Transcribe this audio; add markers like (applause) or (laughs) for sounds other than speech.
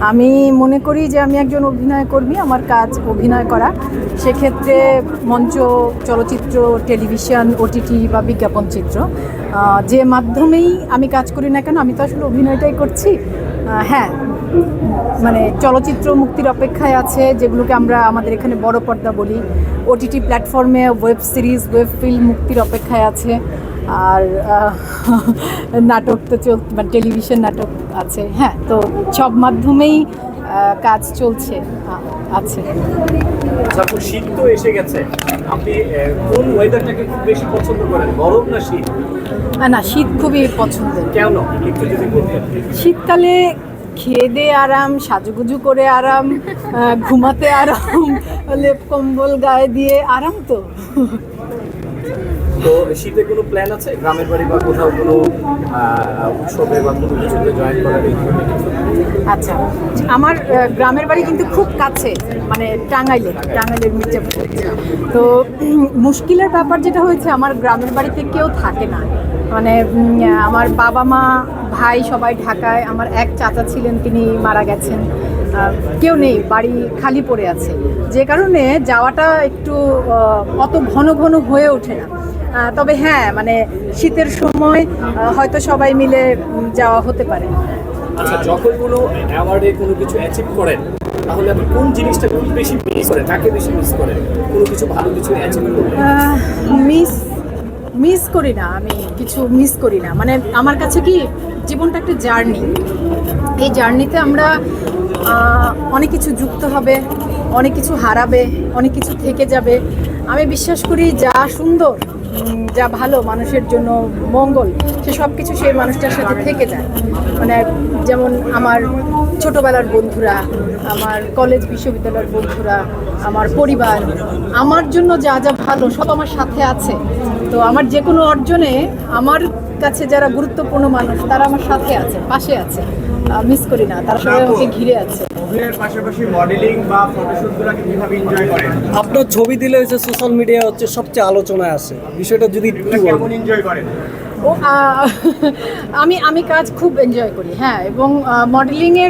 আমি মনে করি যে আমি একজন অভিনয় কর্মী আমার কাজ অভিনয় করা। সেক্ষেত্রে মঞ্চ, চলচ্চিত্র, টেলিভিশন ওটিটি বা বিজ্ঞাপন চিত্র যে মাধ্যমেই আমি কাজ করি না কেন, আমি তো আসলে অভিনয়টাই করছি। হ্যাঁ মানে চলচ্চিত্র মুক্তির অপেক্ষায় আছে, যেগুলোকে আমরা আমাদের এখানে বড় পর্দা বলি। ওটিটি প্ল্যাটফর্মে ওয়েব সিরিজ ওয়েব ফিল্ম মুক্তির অপেক্ষায় আছে। আর (laughs) নাটক তো চল মানে টেলিভিশন নাটক আছে হ্যাঁ তো সব মাধ্যমেই কাজ চলছে আছে। তারপর শীত তো এসে গেছে। আপনি কোন ওয়েদারটাকে খুব বেশি পছন্দ করেন গরম না শীত? না শীত খুবই পছন্দের। কেন? শীতকালে খেয়ে দিয়ে আরাম সাজুগুজু করে আরাম ঘুমাতে আরাম লেপ কম্বল গায়ে দিয়ে আরাম তো। তো শীতে কোনো প্ল্যান আছে? গ্রামের বাড়ি বা কোথাও কোনো উৎসবে বা কোনো কিছুতে জয়েন করার? আচ্ছা। আমার গ্রামের বাড়ি কিন্তু খুব কাছে মানে টাঙ্গাইলে, টাঙ্গাইলের মির্জাপুর। তো মুশকিলের ব্যাপার যেটা হয়েছে, আমার গ্রামের বাড়িতে কেউ থাকে না। মানে আমার বাবা মা, ভাই সবাই ঢাকায়, আমার এক চাচা ছিলেন, তিনি মারা গেছেন। কেউ নেই, বাড়ি খালি পড়ে আছে। যে কারণে যাওয়াটা একটু অত ঘন ঘন হয়ে ওঠে না। তবে হ্যাঁ মানে শীতের সময় হয়তো সবাই মিলে যাওয়া হতে পারে। আচ্ছা যখন কোনো অ্যাওয়ার্ডে কোনো কিছু অ্যাচিভ করেন তাহলে আপনি কোন জিনিসটা খুব বেশি মিস করেন? কাকে বেশি মিস করেন? কোনো কিছু ভালো কিছু অ্যাচিভ মিস মিস করি না আমি কিছু মিস করি না। মানে আমার কাছে কি জীবনটা একটা জার্নি এই জার্নিতে আমরা অনেক কিছু যুক্ত হবে অনেক কিছু হারাবে অনেক কিছু থেকে যাবে। আমি বিশ্বাস করি যা সুন্দর যা ভালো, মানুষের জন্য মঙ্গল, সে সব কিছু সেই মানুষটার সাথে থেকে যায়। মানে যেমন আমার ছোটোবেলার বন্ধুরা, আমার কলেজ বিশ্ববিদ্যালয়ের বন্ধুরা, আমার পরিবার, আমার জন্য যা যা ভালো সব আমার সাথে আছে। তো আমার যে কোনো অর্জনে আমার কাছে যারা গুরুত্বপূর্ণ মানুষ তারা আমার সাথে আছে পাশে আছে। মিস করি না তারা সবাই আমাকে ঘিরে আছে। পাশাপাশি মডেলিং বা ফটোশুটগুলোকে কীভাবে এনজয় করেন? আপনার ছবি দিলে হচ্ছে সোশ্যাল মিডিয়া হচ্ছে সবচেয়ে আলোচনায় আসে। বিষয়টা যদি একটু কেমন এনজয় করেন? ও (laughs) আমি আমি কাজ খুব এনজয় করি হ্যাঁ এবং মডেলিংয়ের